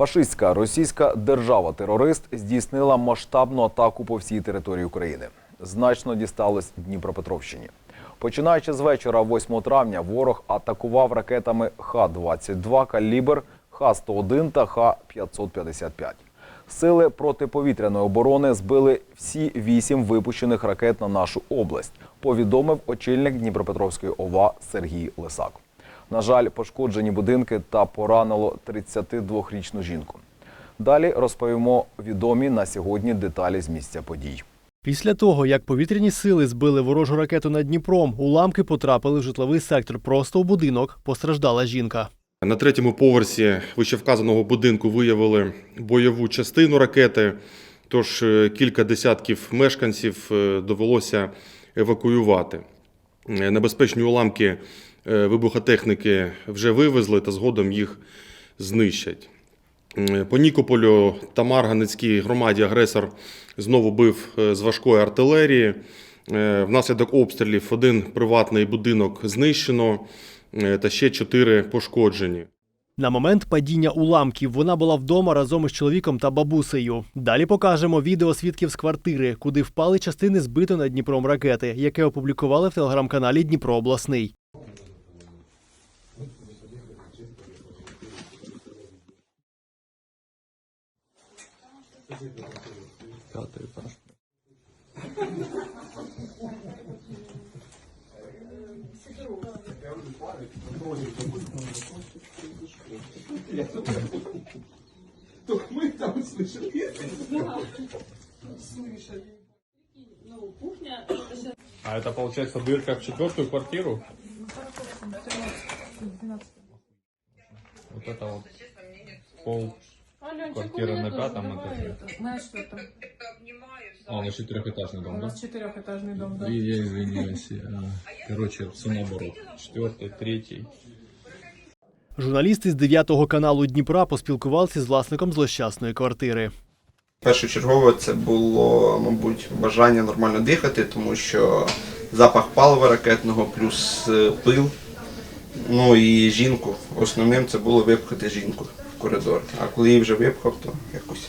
Фашистська російська держава-терорист здійснила масштабну атаку по всій території України. Значно дісталось Дніпропетровщині. Починаючи з вечора 8 травня, ворог атакував ракетами Х-22 калібр, Х-101 та Х-555. Сили протиповітряної оборони збили всі вісім випущених ракет на нашу область, повідомив очільник Дніпропетровської ОВА Сергій Лисак. На жаль, пошкоджені будинки та поранило 32-річну жінку. Далі розповімо відомі на сьогодні деталі з місця подій. Після того, як повітряні сили збили ворожу ракету над Дніпром, уламки потрапили в житловий сектор. Просто у будинок постраждала жінка. На третьому поверсі вищевказаного будинку виявили бойову частину ракети. Тож е, кілька десятків мешканців е, довелося евакуювати. Е, Небезпечні уламки вибухотехніки вже вивезли та згодом їх знищать. Е, По Нікополю та Марганецькій громаді агресор знову бив е, з важкої артилерії. Е, Внаслідок обстрілів один приватний будинок знищено е, та ще чотири пошкоджені. На момент падіння уламків вона була вдома разом із чоловіком та бабусею. Далі покажемо відео свідків з квартири, куди впали частини збитої над Дніпром ракети, яке опублікували в телеграм-каналі Дніпро обласний. Ну, кухня, А это получается дырка в четвертую квартиру? Вот это вот пол. Аленчик, Квартира у меня на тоже пятом давай этаже. это, Знаешь, что там? А, у нас четырехэтажный У дом, да? нас четырехэтажный дом, да. И я извиняюсь. а, Короче, все наоборот. Четвертый, третий. Журналісти з 9 каналу Дніпра поспілкувалися з власником злощасної квартири. Першочергово це було, мабуть, бажання нормально дихати, тому що запах палива ракетного плюс е, пил. Ну і жінку. Основним це було випхати жінку в коридор. А коли її вже випхав, то якось.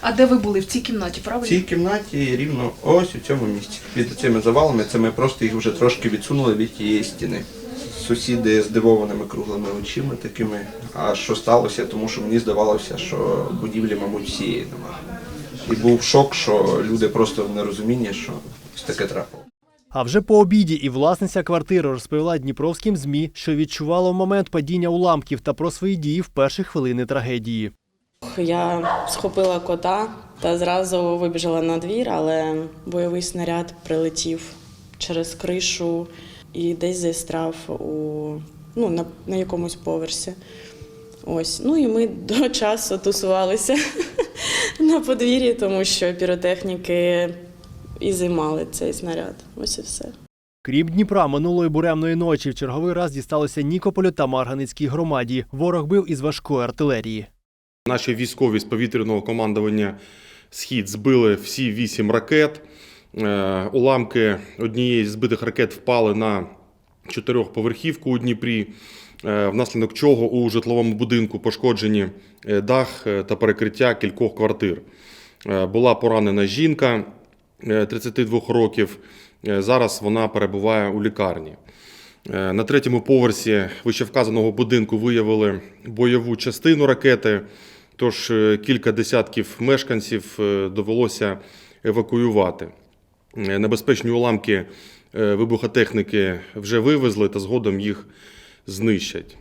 А де ви були? В цій кімнаті, правильно? В цій кімнаті рівно ось у цьому місці. Під цими завалами це ми просто їх вже трошки відсунули від тієї стіни. Сусіди з здивованими круглими очима такими. А що сталося? Тому що мені здавалося, що будівлі, мабуть, всієї немає. І був шок, що люди просто в нерозумінні, що ось таке трапило. А вже по обіді і власниця квартири розповіла дніпровським змі, що відчувала в момент падіння уламків та про свої дії в перші хвилини трагедії. Я схопила кота та зразу вибіжала на двір, але бойовий снаряд прилетів через кришу і десь застряв у ну, на, на якомусь поверсі. Ось. Ну і ми до часу тусувалися на подвір'ї, тому що піротехніки і займали цей снаряд. Ось і все. Крім Дніпра, минулої буремної ночі в черговий раз дісталося Нікополю та Марганецькій громаді. Ворог бив із важкої артилерії. Наші військові з повітряного командування Схід збили всі вісім ракет. Е, Уламки однієї з збитих ракет впали на чотирьохповерхівку у Дніпрі, е, внаслідок чого у житловому будинку пошкоджені е, дах та перекриття кількох квартир. Була поранена жінка 32 років. Е, Зараз вона перебуває у лікарні. Е, На третьому поверсі вищевказаного будинку виявили бойову частину ракети. Тож е, кілька десятків мешканців е, довелося евакуювати. Е, Небезпечні уламки е, вибухотехніки вже вивезли та згодом їх знищать.